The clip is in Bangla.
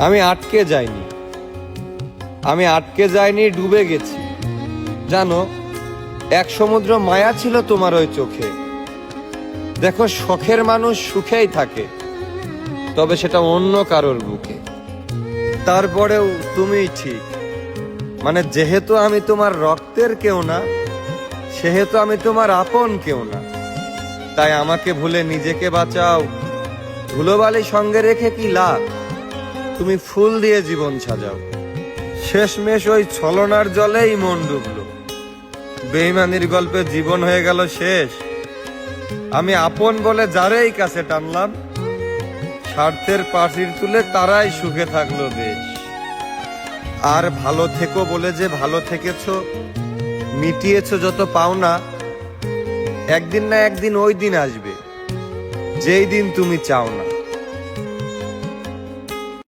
আমি আটকে যাইনি। আমি আটকে যাইনি, ডুবে গেছি। জানো, এক সমুদ্র মায়া ছিল তোমার ওই চোখে। দেখো, শখের মানুষ সুখেই থাকে, তবে সেটা অন্য কারোর বুকে। তারপরেও তুমিই ঠিক। মানে যেহেতু আমি তোমার রক্তের কেউ না, সেহেতু আমি তোমার আপন কেউ না। তাই আমাকে ভুলে নিজেকে বাঁচাও। ধুলোবালি সঙ্গে রেখে কি লাভ? তুমি ফুল দিয়ে জীবন সাজাও। শেষমেশ ওই ছলনার জলেই মন ডুবলো। বেইমানির গল্পে জীবন হয়ে গেল শেষ। আমি আপন বলে যারেই কাছে টানলাম, স্বার্থের পাশির তুলে তারাই সুখে থাকল বেশ। আর ভালো থেকো বলে যে ভালো থেকেছো, মিটিয়েছো যত পাওনা একদিন না একদিন ওই দিন আসবে, যেই দিন তুমি চাও না।